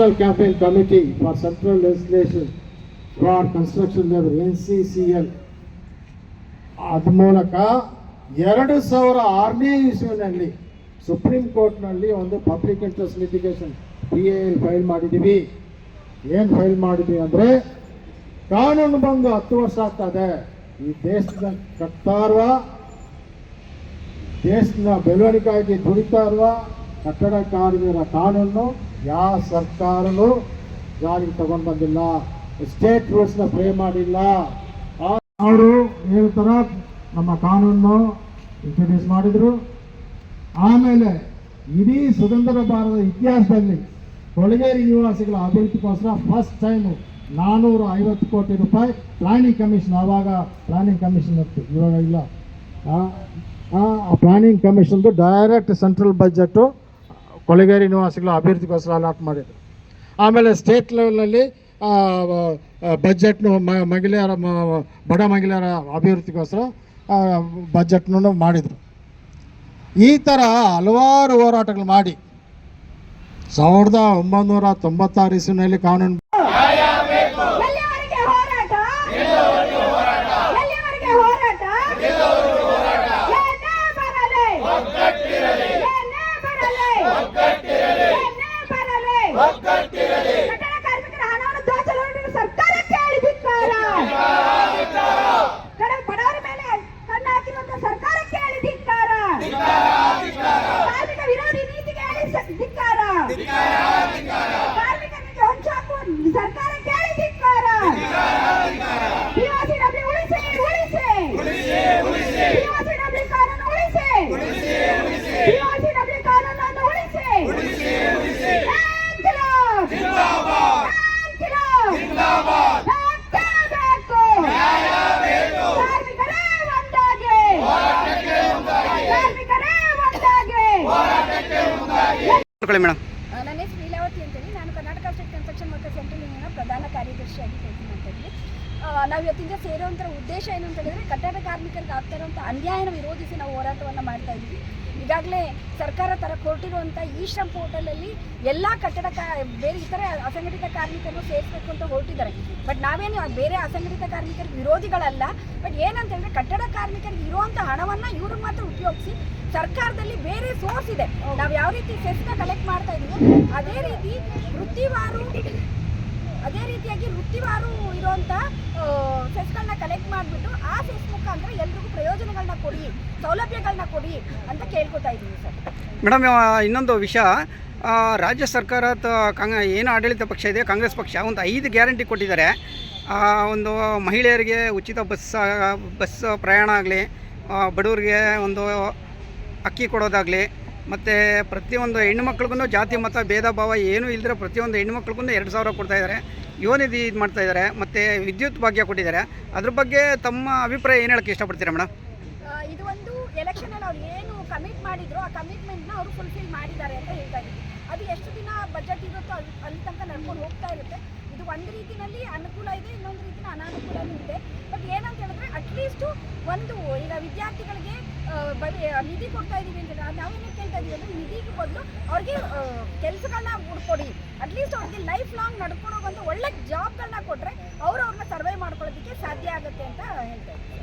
National Campaign Committee for Central Legislation for Construction Labor NCCL ಅದ ಮೂಲಕ ಎರಡು ಸಾವಿರ ಆರನೇ ಇಸ್ವಿನಲ್ಲಿ ಸುಪ್ರೀಂ ಕೋರ್ಟ್ನಲ್ಲಿ ಒಂದು public interest litigation P A file ಮಾಡಿದ್ದೀವಿ. ಏನು ಫೈಲ್ ಮಾಡಿದ್ದೀವಿ ಅಂದರೆ ಕಾನೂನು ಬಂದು ಹತ್ತು ವರ್ಷ ಆಗ್ತದೆ. ಈ ದೇಶದ ಕಟ್ತಾ ಇರುವ, ದೇಶದ ಬೆಳವಣಿಗೆಗಾಗಿ ದುಡಿತಾ ಇರುವ ಕಟ್ಟಡ ಕಾರ್ಮಿಕರ ಕಾನೂನು ಯಾವ ಸರ್ಕಾರನೂ ಜಾರಿಗೆ ತಗೊಂಡು ಬಂದಿಲ್ಲ ಸ್ಟೇಟ್ ರೂಲ್ಸ್ನ ಪ್ಲೇ ಮಾಡಿಲ್ಲ. ಅವರು ಹೇಳ್ತಾರ ನಮ್ಮ ಕಾನೂನು ಇಂಟ್ರೊಡ್ಯೂಸ್ ಮಾಡಿದ್ರು. ಆಮೇಲೆ ಇಡೀ ಸ್ವತಂತ್ರ ಭಾರತದ ಇತಿಹಾಸದಲ್ಲಿ ಕೊಳಗೇರಿ ನಿವಾಸಿಗಳ ಅಭಿವೃದ್ಧಿಗೋಸ್ಕರ ಫಸ್ಟ್ ಟೈಮು ನಾನ್ನೂರ ಐವತ್ತು ಕೋಟಿ ರೂಪಾಯಿ ಪ್ಲಾನಿಂಗ್ ಕಮಿಷನ್ ಆವಾಗ ಪ್ಲಾನಿಂಗ್ ಕಮಿಷನ್ ಇತ್ತು. ಇವಾಗ ಇಲ್ಲ. ಆ ಪ್ಲಾನಿಂಗ್ ಕಮಿಷನ್ದು ಡೈರೆಕ್ಟ್ ಸೆಂಟ್ರಲ್ ಬಜೆಟು ಕೊಳಗೇರಿ ನಿವಾಸಿಗಳ ಅಭಿವೃದ್ಧಿಗೋಸ್ಕರ ಅಲಾಟ್ ಮಾಡಿದರು. ಆಮೇಲೆ ಸ್ಟೇಟ್ ಲೆವೆಲಲ್ಲಿ ಬಜೆಟ್ನು ಮಹಿಳೆಯರ ಬಡ ಮಹಿಳೆಯರ ಅಭಿವೃದ್ಧಿಗೋಸ್ಕರ ಬಜೆಟ್ನೂ ಮಾಡಿದರು. ಈ ಥರ ಹಲವಾರು ಹೋರಾಟಗಳು ಮಾಡಿ, ಸಾವಿರದ ಒಂಬೈನೂರ ತೊಂಬತ್ತಾರು ಇಸ್ವಿನಲ್ಲಿ ಕಾನೂನು மக்கள் ಮೇಡಮ್. ನನ್ನ ಹೆಸರು ಲೀಲಾವತಿ ಅಂತೇಳಿ. ನಾನು Karnataka state construction workers central union ಪ್ರಧಾನ ಕಾರ್ಯದರ್ಶಿಯಾಗಿ ಕೆಲಸ ಮಾಡ್ತಾ ಇದ್ವಿ ನಾವು ಇವತ್ತಿಂದ ಸೇರುವಂಥ ಉದ್ದೇಶ ಏನು ಅಂತ ಹೇಳಿದ್ರೆ ಕಟ್ಟಡ ಕಾರ್ಮಿಕರಿಗೆ ಆಗ್ತಾ ಇರುವಂಥ ಅನ್ಯಾಯನ ವಿರೋಧಿಸಿ ನಾವು ಹೋರಾಟವನ್ನು ಮಾಡ್ತಾ ಇದ್ವಿ ಈಗಾಗಲೇ ಸರ್ಕಾರ ತರ ಕೊಟ್ಟಿರುವಂಥ ಈ ಶ್ರಮ್ ಪೋರ್ಟಲಲ್ಲಿ ಎಲ್ಲ ಕಟ್ಟಡ ಕಾ, ಬೇರೆ ಇತರ ಅಸಂಘಟಿತ ಕಾರ್ಮಿಕರನ್ನು ಸೇರಿಸಬೇಕು ಅಂತ ಹೊರಟಿದ್ದಾರೆ. ಬಟ್ ನಾವೇನು ಬೇರೆ ಅಸಂಘಟಿತ ಕಾರ್ಮಿಕರ ವಿರೋಧಿಗಳಲ್ಲ. ಬಟ್ ಏನಂತ ಹೇಳಿದ್ರೆ ಕಟ್ಟಡ ಕಾರ್ಮಿಕರಿಗೆ ಇರುವಂಥ ಹಣವನ್ನು ಇವರು ಮಾತ್ರ ಉಪಯೋಗಿಸಿ ಸರ್ಕಾರದಲ್ಲಿ ಬೇರೆ ಸೋರ್ಸ್ ಇದೆ. ನಾವು ಯಾವ ರೀತಿ ಸೆಸ್ನ ಕಲೆಕ್ಟ್ ಮಾಡ್ತಾ ಇದೀವೋ ಅದೇ ರೀತಿ ವೃತ್ತಿವಾರು ಅದೇ ರೀತಿಯಾಗಿ ವೃತ್ತಿವಾರು ಇರುವಂಥ ಸೆಸ್ಗಳನ್ನ ಕಲೆಕ್ಟ್ ಮಾಡಿಬಿಟ್ಟು ಆ ಸೆಸ್ ಮುಖಾಂತರ ಎಲ್ರಿಗೂ ಪ್ರಯೋಜನಗಳನ್ನ ಕೊಡಿ ಸೌಲಭ್ಯಗಳನ್ನ ಕೊಡಿ ಅಂತ ಕೇಳ್ಕೊತಾ ಇದ್ದೀವಿ ಸರ್. ಮೇಡಮ್ ಇನ್ನೊಂದು ವಿಷಯ ರಾಜ್ಯ ಸರ್ಕಾರ ಕಾಂಗ್, ಏನು ಆಡಳಿತ ಪಕ್ಷ ಇದೆ, ಕಾಂಗ್ರೆಸ್ ಪಕ್ಷ ಒಂದು ಐದು ಗ್ಯಾರಂಟಿ ಕೊಟ್ಟಿದ್ದಾರೆ. ಒಂದು ಮಹಿಳೆಯರಿಗೆ ಉಚಿತ ಬಸ್ ಬಸ್ ಪ್ರಯಾಣ ಆಗಲಿ ಬಡವರಿಗೆ ಒಂದು ಅಕ್ಕಿ ಕೊಡೋದಾಗಲಿ ಮತ್ತು ಪ್ರತಿಯೊಂದು ಹೆಣ್ಣುಮಕ್ಳಿಗೂ ಜಾತಿ ಮತ ಭೇದ ಭಾವ ಏನೂ ಇಲ್ಲದ್ರೆ ಪ್ರತಿಯೊಂದು ಹೆಣ್ಣುಮಕ್ಳಿಗೂ ಎರಡು ಸಾವಿರ ಕೊಡ್ತಾ ಇದ್ದಾರೆ. ಯುವನಿಧಿ ಇದು ಮಾಡ್ತಾ ಇದ್ದಾರೆ. ಮತ್ತು ವಿದ್ಯುತ್ ಭಾಗ್ಯ ಕೊಟ್ಟಿದ್ದಾರೆ. ಅದ್ರ ಬಗ್ಗೆ ತಮ್ಮ ಅಭಿಪ್ರಾಯ ಏನು ಹೇಳಕ್ಕೆ ಇಷ್ಟಪಡ್ತೀರಾ ಮೇಡಮ್ ಇದು ಒಂದು ಎಲೆಕ್ಷನ್ ಅಲ್ಲಿ ಅವ್ರು ಏನು ಕಮಿಟ್ ಮಾಡಿದ್ರು ಆ ಕಮಿಟ್ಮೆಂಟ್ನ ಅವರು ಫುಲ್ಫಿಲ್ ಮಾಡಿದ್ದಾರೆ ಅಂತ ಹೇಳ್ತಾ ಇದ್ದೀವಿ ಅದು ಎಷ್ಟು ದಿನ ಬಜೆಟ್ ಇರುತ್ತೋ ಅಲ್ಲಿ ಅಲ್ಲಿ ತನಕ ನಡ್ಕೊಂಡು ಹೋಗ್ತಾ ಇರುತ್ತೆ. ಇದು ಒಂದು ರೀತಿಯಲ್ಲಿ ಅನುಕೂಲ ಇದೆ, ಇನ್ನೊಂದು ರೀತಿನ ಅನಾನುಕೂಲನೂ ಇದೆ ಬಟ್ ಏನಂತ ಹೇಳಿದ್ರೆ ಅಟ್ಲೀಸ್ಟು ಒಂದು, ಈಗ ವಿದ್ಯಾರ್ಥಿಗಳಿಗೆ ನಿಧಿ ಕೊಡ್ತಾ ಇದ್ದೀವಿ ಅಂತ ನಾವೇನು ಕೇಳ್ತಾ ಇದೀವಿ ಅಂದ್ರೆ ನಿಧಿಗೆ ಬದಲು ಅವ್ರಿಗೆ ಕೆಲಸಗಳನ್ನ ಹುಡ್ಕೊಡಿ. ಅಟ್ಲೀಸ್ಟ್ ಅವ್ರಿಗೆ ಲೈಫ್ ಲಾಂಗ್ ನಡ್ಕೊಂಡು ಒಂದು ಒಳ್ಳೆ ಜಾಬ್ಗಳನ್ನ ಕೊಟ್ಟರೆ ಅವ್ರು ಅವ್ರನ್ನ ಸರ್ವೈವ್ ಮಾಡ್ಕೊಳ್ಳೋದಕ್ಕೆ ಸಾಧ್ಯ ಆಗುತ್ತೆ ಅಂತ ಹೇಳ್ತಾ ಇದ್ದೀವಿ